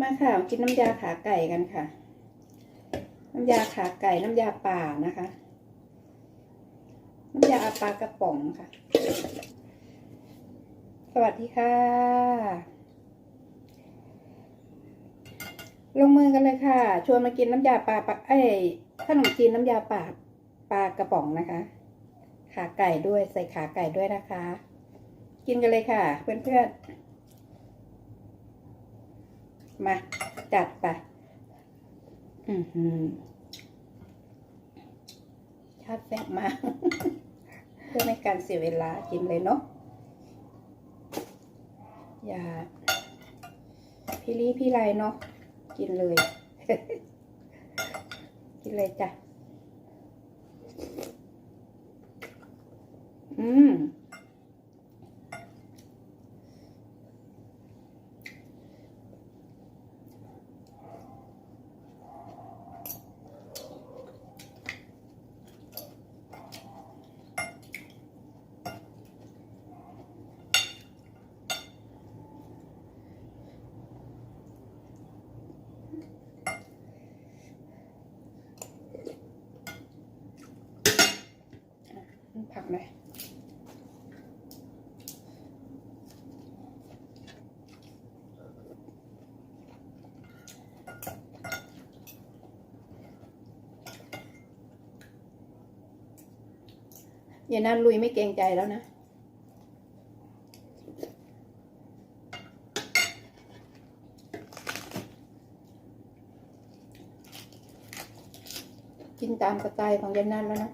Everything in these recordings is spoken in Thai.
มาค่ะกินน้ำยาขาไก่กันค่ะ น้ำยาขาไก่น้ำยาป่านะคะ น้ำยาปลากระป๋องค่ะ สวัสดีค่ะ ลงมือกันเลยค่ะ ชวนมากินน้ำยาปลาปลาเอ้ขนมจีนน้ำยาป่าปลากระป๋องนะคะ ขาไก่ด้วยใส่ขาไก่ด้วยนะคะ กินกันเลยค่ะ เพื่อนๆ มา จัดไป อือหือชาติแซ่บมากเพื่อไม่ให้การเสียเวลากินเลยเนาะอย่าพี่ลี่พี่ไรเนาะกินเลย กินเลยจ้ะ อืม ผักหน่อยอย่านั้นลุยไม่เกรงใจแล้วนะกินตามสไตล์ของยายนันแล้วนะ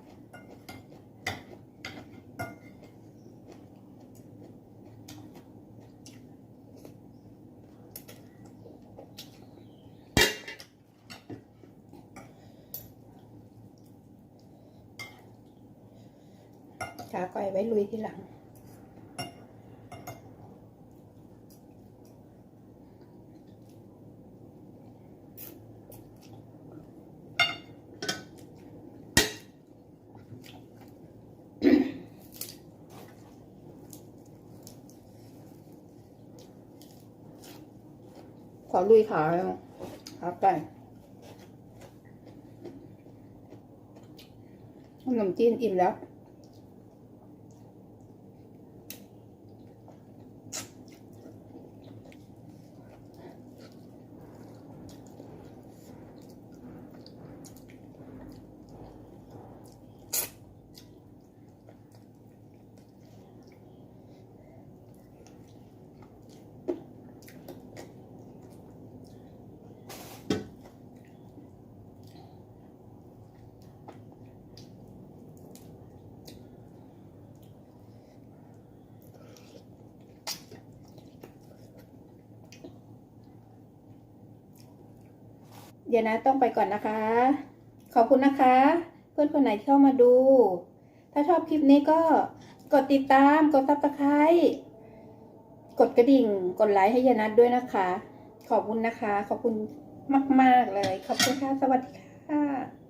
ขาก่อยไว้ลุยทีหลัง ขอลุยขาแล้วขาไก่ขนมจีนอิ่มแล้ว เดี๋ยวนะต้องไปก่อนนะคะ ขอบคุณนะคะ เพื่อนคนไหนที่เข้ามาดู ถ้าชอบคลิปนี้ก็กดติดตามกดซับสไครต์กดกระดิ่ง กดไลค์ให้ยานัทด้วยนะคะ ขอบคุณนะคะ ขอบคุณมาก ๆ เลย ขอบคุณค่ะ สวัสดีค่ะ